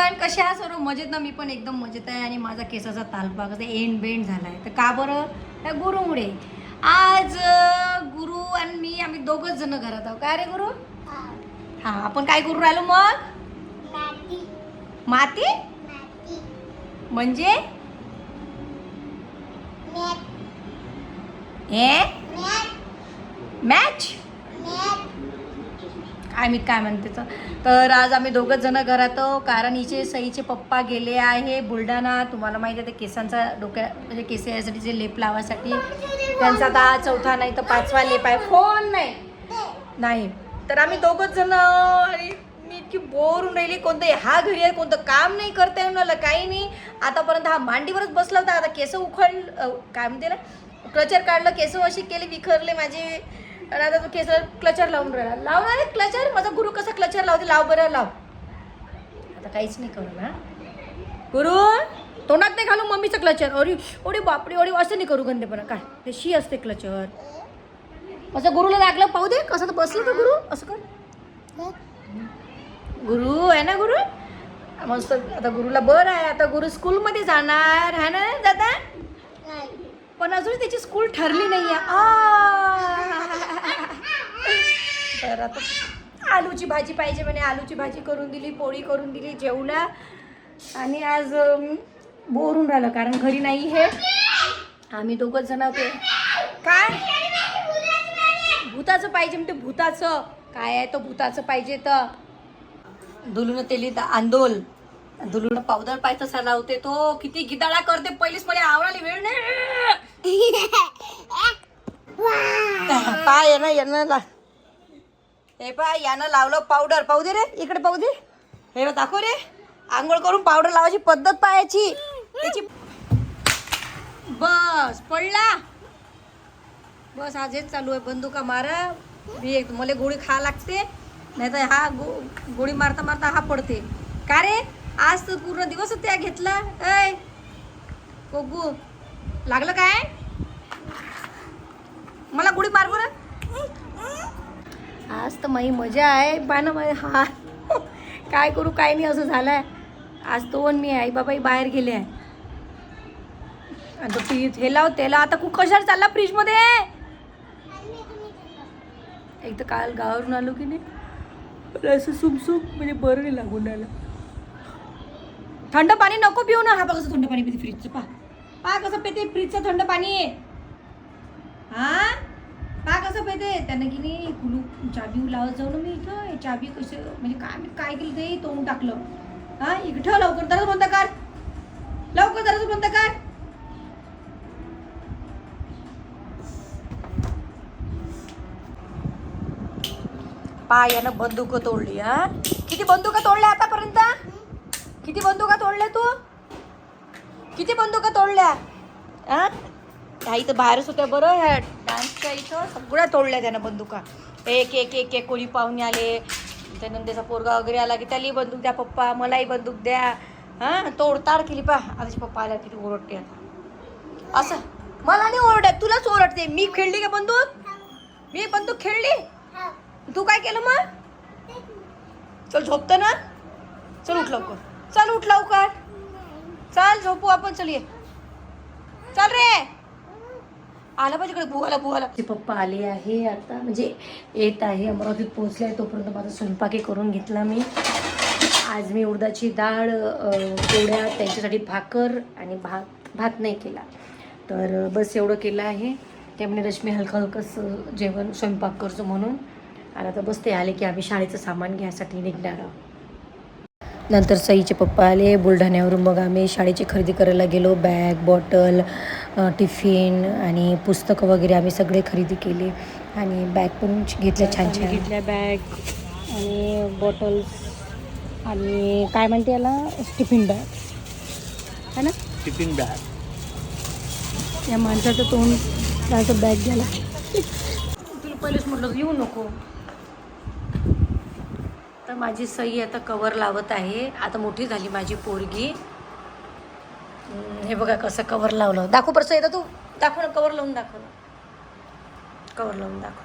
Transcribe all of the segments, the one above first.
Everyone कसे आहात सर्व मजेत ना मी पण एकदम मजेत आहे आणि माझा केसाचा तालपा कसं एंड बेंड झाला आहे तर का बरं? त्या गुरुमुळे. आज गुरु आणि मी आम्ही दोघंच जण घरात आहोत. काय रे गुरु? हा आपण काय करू राहिलो मग? माती. म्हणजे? हे? मॅच? आय मी काय म्हणते तर? आज आम्ही दोघंच जण घरात कारण हिचे सईचे पप्पा गेले आहे बुलढाणा. तुम्हाला माहिती आहे ते केसांचा डोक्या म्हणजे केस यासाठी जे लेप लावासाठी. त्यांचा आता चौथा नाही तर पाचवा लेप आहे. फोन नाही. नाही. तर आम्ही दोघंच जण आणि मी इतकी बोर होऊन राहिली. कोणतं हा घरी आहे कोणतं काम नाही करता येऊन काही नाही. आतापर्यंत हा मांडीवरच बसला होता. आता केस उखळ काय म्हणते ना क्लचर काढलं केस अशी केली विखरले माझे. आणि आता तो केस क्लचर लावून राहिला. लावणार आहे क्लचर. माझा गुरु कसा क्लचर लावते? लाव बरं लाव. आता काहीच नाही करू ना गुरु तोंडात नाही घालू मम्मीचं क्लचर. अरे ओढी बापडी ओढी असं नाही करू गंदेपणा काय? ते शी असते क्लचर. असं गुरुला लागलं पाहू दे कसं तर बसलं तर गुरु. असं कर. गुरु आहे ना गुरु? मस्त. आता गुरुला बरं आहे. आता गुरु स्कूलमध्ये जाणार. आहे ना दादा? पण अजून त्याची स्कूल ठरली नाही आहे तर आता आलूची भाजी पाहिजे म्हणे. आलूची भाजी करून दिली पोळी करून दिली जेवला. आणि आज बोरून राहिलं कारण घरी नाही हे. आम्ही दोघंच जण होते. काय? भूताचं पाहिजे म्हणते भूताचं. काय आहे तो भूताचं पाहिजे तर. दुलून तेली आंदोल. दुलून पावडर पाहिजे तसा लावते तो. किती गिदाळा करते पहिलीच मला आवडायला वेळ नाही. पाय ना यानं ला हे पाय यानं लावलं पावडर पाहू दे रे इकडे पाहू दे. हे बघ, दाखव रे. आंघोळ करून पावडर लावायची पद्धत पाहायची. त्याची बस पडला. बस आज हेच चालू आहे बंदुका मारा. मी एक मला गोळी खा लागते. नाही तर हा गो गोळी मारता मारता हा पडते. का रे? आज तर पूर्ण दिवस त्या घेतला. ऐ कोगू लागलं काय? मला गुढी मार बरं. आज तर माझी मजा आहे. पाय ना माझे हा काय करू काय नाही असं झालंय. आज तो मी आई बाबाही बाहेर गेले आहे. आता फ्रीज हे लाव त्याला आता खूप कशाला चालला फ्रीजमध्ये. एक तर काल गावावरून आलो की नाही? असं सुमसुम म्हणजे बरं नाही लागून राहिलं. थंड पाणी नको पिऊ ना. हा बघा कसं थंड पाणी पिते फ्रीजचं. पा पा कसं पेते फ्रीजचं थंड पाणी हा? पा कसं पेते. त्यानं की नाही कुलू चाबी लावत जाऊ ना मी इथं. हे चाबी कसं म्हणजे काय मी काय केलं ते तोंड टाकलं. हा? इकडे लवकर दरच बंद कर. लवकर दरच बंद कर. पायानं बंदूक तोडली हा? किती बंदुका तोडल्या आतापर्यंत? किती बंदुका तोडल्या तू? किती बंदुका तोडल्या? हा? त्या तर बाहेरच होत्या बरं ह्या डान्सच्या इथं सगळ्या तोडल्या त्यानं बंदुका. एक एक एक एक कोणी पाहुणे आले. त्या नंदेचा पोरगा वगैरे आला की त्यालाही बंदूक द्या पप्पा मलाही बंदूक द्या. हां? तोडताड केली पा आताची पप्पा आल्या किती ओरडते आता. असं. मला नाही ओरडत. तुलाच ओरडते. मी खेळली का बंदूक? मी बंदूक खेळली? तू काय केलं मग? चल झोपतं ना? चल उठ लवकर. चल उठ लवकर. चल झोपू आपण चल ये. चल रे. आला पाहिजे इकडे बुवाला बुवाला. पप्पा आले आहे आता. म्हणजे येत आहे अमरावतीत पोहोचले आहे. तोपर्यंत माझा स्वयंपाकी करून घेतला मी. आज मी उडदाची डाळ पोळ्या त्यांच्यासाठी भाकर आणि भात भात नाही केला. तर बस एवढं केलं आहे. त्यामुळे रश्मी हलकं हलकंच जेवण स्वयंपाक करतो म्हणून. आणि आता बस ते आले की आम्ही शाळेचं सामान घ्यायसाठी निघणार आहोत. नंतर सईचे पप्पा आले बुलढाण्यावरून मग आम्ही शाळेची खरेदी करायला गेलो. बॅग बॉटल टिफिन आणि पुस्तकं वगैरे आम्ही सगळे खरेदी केले. आणि बॅग पण घेतल्या छान छान. घेतल्या बॅग आणि बॉटल्स आणि काय म्हणते याला? Tiffin bag. है ना? Tiffin bag. या माणसाचं तोंड त्याचं बॅग घ्यायला. तुला पहिलेच म्हटलं येऊ नको. तर माझी सई आता कवर लावत आहे. आता मोठी झाली माझी पोरगी. हे बघा कसं कवर लावलं. दाखव परत येतं तू दाखव ना कवर लावून दाखव. ना कवर लावून दाखव.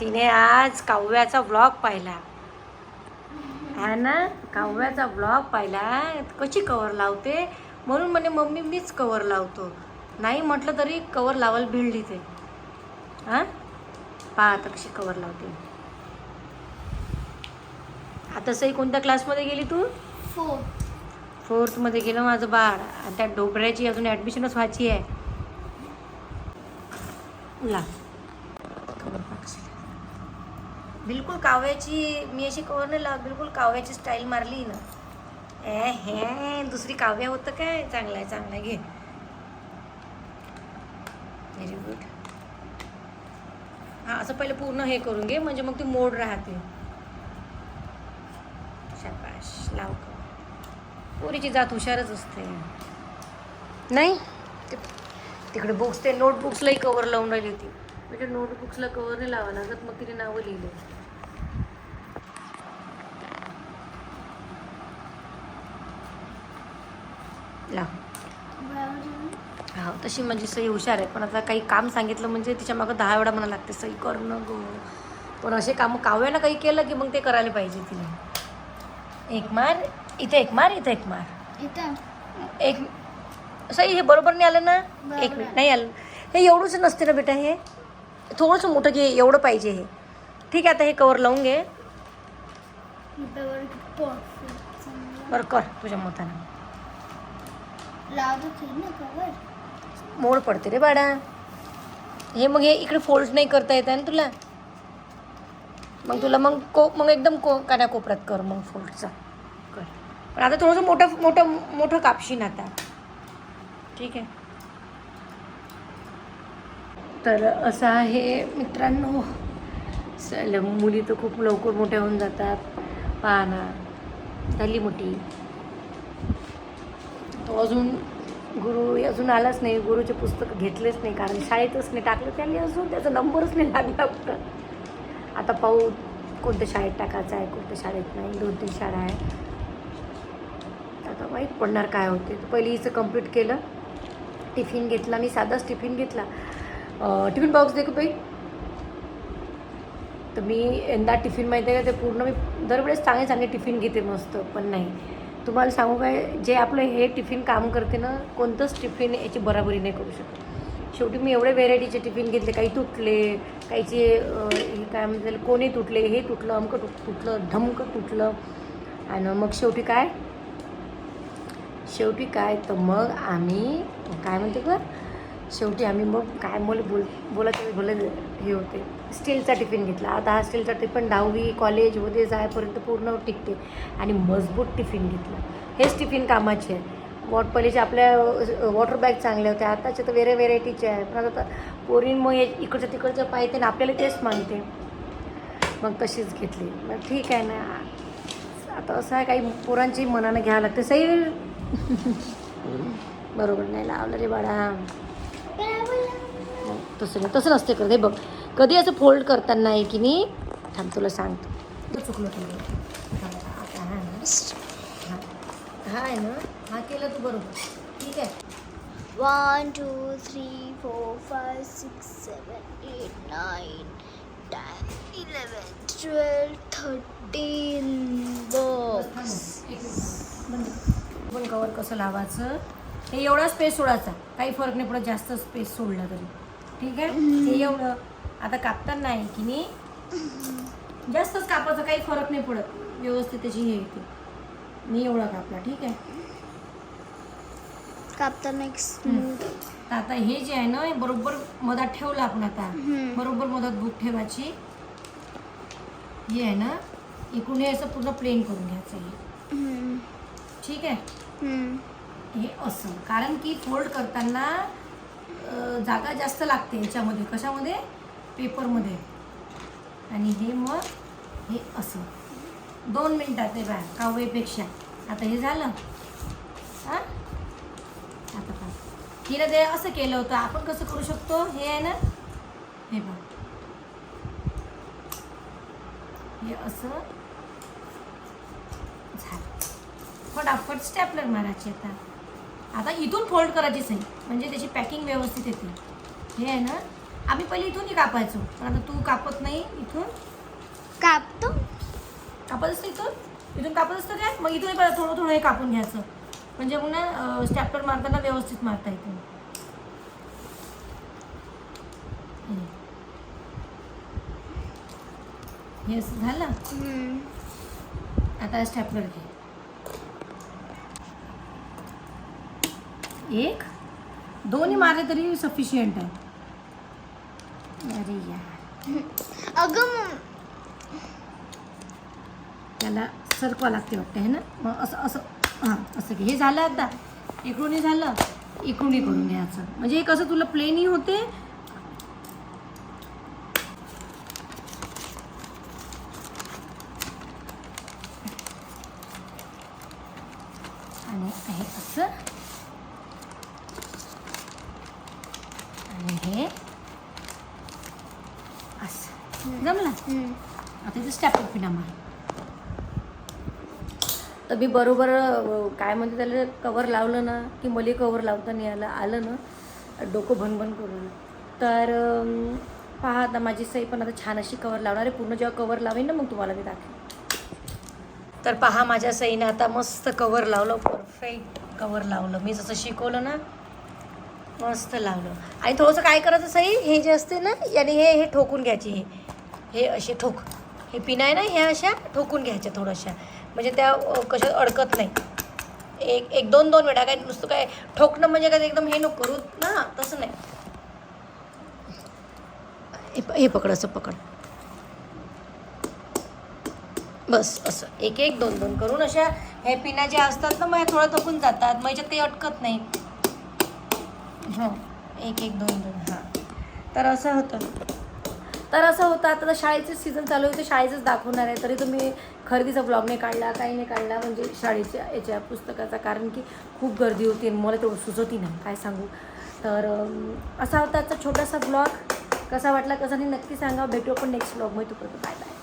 तिने आज काव्याचा ब्लॉग पाहिला. हा ना? काव्याचा ब्लॉग पाहिला. कशी कवर लावते? म्हणून म्हणे मम्मी मीच कवर लावतो. नाही म्हटलं तरी कवर लावायला भिडली ते. हां? पहा आता कशी कवर लावते. आता सई कोणत्या क्लासमध्ये गेली तू? फोर फोर्थमध्ये गेलं माझं बाळ. आणि त्या डोबऱ्याची अजून ॲडमिशनच व्हायची आहे. ला. बिलकुल काव्याची मी अशी कवर नाही लावत. बिलकुल काव्याची स्टाईल मारली ना ए हे दुसरी काव्या होतं काय? चांगलं आहे चांगलं आहे. घे. व्हेरी गुड हां असं पहिले पूर्ण हे करून घे म्हणजे मग ती मोड राहते. शाबाश लाव. पोरीची जात हुशारच असते. नाही? ते- तिकडे बुक्स ते नोटबुक्सलाही कवर लावून राहिली होती. म्हणजे नोटबुक्सला कवर नाही लावा लागत मग तिने नावं लिहिली लाव हा तशी म्हणजे सई हुशार आहे. पण आता काही काम सांगितलं म्हणजे तिच्या मागं दहा वेळा म्हणा लागते सई करणं गो. पण असे कामं काव्यानं काही केलं की मग ते करायला पाहिजे तिने एक मार इथे एक मार इथे एक मार. इथं? एक सई हे बरोबर नाही आलं ना? एक मिनिट नाही आलं. हे एवढंच नसते ना बेटा हे? थोडंसं मोठं घे एवढं पाहिजे हे. ठीक आहे आता हे कवर लावून घे. बरं कर तुझ्या मतानं. लावतो ना कवर मोड पडते रे बाळा. हे मग हे इकडे फोल्ड नाही करता येत आहे ना तुला. मग तुला मग को मग एकदम को काना कोपऱ्यात कर मग फोल्डचा कर. पण आता थोडंसं मोठं मोठं मोठं कापशीन आता. ठीक आहे. तर असं आहे मित्रांनो. चल मुली तर खूप लवकर मोठ्या होऊन जातात. पाहना झाली मोठी. तो अजून गुरु अजून आलाच नाही गुरुचे पुस्तक घेतलेच नाही कारण शाळेतच नाही टाकलं त्यांनी अजून त्याचा नंबरच नाही लागला कुठं आता पाहू कोणत्या शाळेत टाकायचं आहे कोणत्या शाळेत नाही दोन तीन शाळा आहे. आता माहीत पडणार काय होते. तर पहिली हिचं कंप्लीट केलं. टिफिन घेतला मी साधाच टिफिन घेतला. टिफिन बॉक्स दे बाई. तर मी यंदा टिफिन माहिती आहे का ते पूर्ण मी दरवेळेस चांगले चांगले टिफिन घेते मस्त पण नाही. तुम्हाला सांगू काय जे आपलं हे टिफिन काम करते ना कोणतंच टिफिन याची बराबरी नाही करू शकत. शेवटी मी एवढे व्हेरायटीचे टिफिन घेतले काही तुटले काहीचे काय म्हणजे कोणी तुटले हे तुटलं अमकं तुट तुटलं धमकं तुटलं. आणि मग शेवटी काय? शेवटी काय? तर मग आम्ही काय म्हणते ग शेवटी आम्ही मग काय मला बोल बोलायचं बोलायचं हे होते. स्टीलचा टिफिन घेतला. आता हा स्टीलचा टिफिन दहावी कॉलेजमध्ये जायपर्यंत पूर्ण टिकते. आणि मजबूत टिफिन घेतला. हेच टिफिन कामाचे आहे. वॉट पहिलेचे आपल्या वॉटर बॅग चांगल्या होत्या आताच्या तर वेरे व्हेरायटीचे आहे. पण आता पोरीन मग हे इकडचं तिकडचं पाहिजे ना आपल्याला तेच मागते. मग तशीच घेतली. मग ठीक आहे ना. आता असं आहे काही पोरांची मनानं घ्यावं लागते. सही बरोबर. नाही लावलं रे बाळा. तसं नाही तसं नसते करत. हे बघ कधी असं फोल्ड करताना आहे की नाही थांब तुला सांगतो. तू चुकलं हा ना. आहे ना. हा केलं तू बरोबर. ठीक आहे. One two three four five six seven eight nine ten eleven twelve thirteen. Box पण कवर कसं लावायचं? हे एवढा स्पेस सोडायचा. काही फरक नाही पडत. जास्त स्पेस सोडला तरी. ठीक आहे? एवढं. आता कापताना आहे की नाही जास्तच कापायचं काही फरक नाही पडत. व्यवस्थित त्याची हे येते. मी एवढा कापला ठीक आहे? कापताना एक स्मूथ तर आता हे जे आहे ना हे बरोबर मधात ठेवलं आपण आता. हम्म. बरोबर मधात बुक ठेवायची. हे आहे ना इकडून हे असं पूर्ण प्लेन करून घ्यायचं हे ठीक आहे? हे असं. कारण की फोल्ड करताना जागा जास्त लागते याच्यामध्ये कशामध्ये? पेपरमध्ये. आणि हे मग हे असं. दोन मिनटात आहे बाय काव्यपेक्षा. आता हे झालं. हां? आता पण हिनं ते असं केलं होतं आपण कसं करू शकतो? हे आहे ना? हे बघ. हे असं झालं. फटाफट स्टॅपलर मारायचे आता. आता इथून फोल्ड करायची सही म्हणजे त्याची पॅकिंग व्यवस्थित येते. हे आहे ना? आम्ही पहिले इथूनही कापायचो. पण आता तू कापत नाही इथून. कापतो. कापत असतो इथून? इथून कापत असतं काय? मग इथून थोडं थोडं हे कापून घ्यायचं. म्हणजे मग ना स्टॅपलर मारताना व्यवस्थित मारता येते. हम्म. हे असं झालं. आता स्टॅपलर घे. एक. दोन्ही मारले तरी सफिशियंट आहे. अरे यार. अगं त्याला सरकवा लागते वाटतं है ना? मग असं असं हां असं घे. हे झालं आता. इकडूनही झालं. इकडूनही करून घ्यायचं. म्हणजे हे कसं तुला प्लेनही होते. आणि हे असं. आणि हे असं जमलं. आता इथे स्टॅपल पिना मार तर मी बरोबर काय म्हणते त्याला कवर लावलं ना की मला कवर लावता नाही आलं आलं ना डोकं भनभन करून. तर पहा आता माझी सई पण आता छान अशी कवर लावणार आहे. पूर्ण जेव्हा कवर लावेन ना मग तुम्हाला मी दाखवेन. तर पहा माझ्या सईनं आता मस्त कवर लावलं परफेक्ट कवर लावलं. मी जसं शिकवलं ना मस्त लावलं. आणि थोडंसं काय करायचं सई हे जे असते ना याने हे हे ठोकून घ्यायचे हे. हे असे ठोक. हे पिना आहे ना ह्या अशा ठोकून घ्यायच्या थोड्याशा. म्हणजे त्या कशात कशा अडकत नाही. एक एक दोन दोन वेळा. काय नुसतं काय ठोकणं म्हणजे काय एकदम हे नको करू. ना तसं नाही. हे प- हे पकड असं पकड. बस असं. एक एक दोन दोन करून अशा हे पिना ज्या असतात ना मग ह्या थोडं थकून जातात. मग याच्यात काही अटकत नाही. हो एक एक दोन दोन हां. तर असं होतं. तर असं होतं आता तर शाळेचे सीझन चालू होते शाळेचंच दाखवणार आहे. तरी तुम्ही खरेदीचा ब्लॉग नाही काढला काही नाही काढला म्हणजे शाळेच्या याच्या पुस्तकाचा. कारण की खूप गर्दी होती आणि मला तेवढं सुचवती नाही काय सांगू. तर असा होता आजचा छोटासा ब्लॉग कसा वाटला कसा नाही नक्की सांगा. भेटू आपण नेक्स्ट ब्लॉगमध्ये तोपर्यंत बाय बाय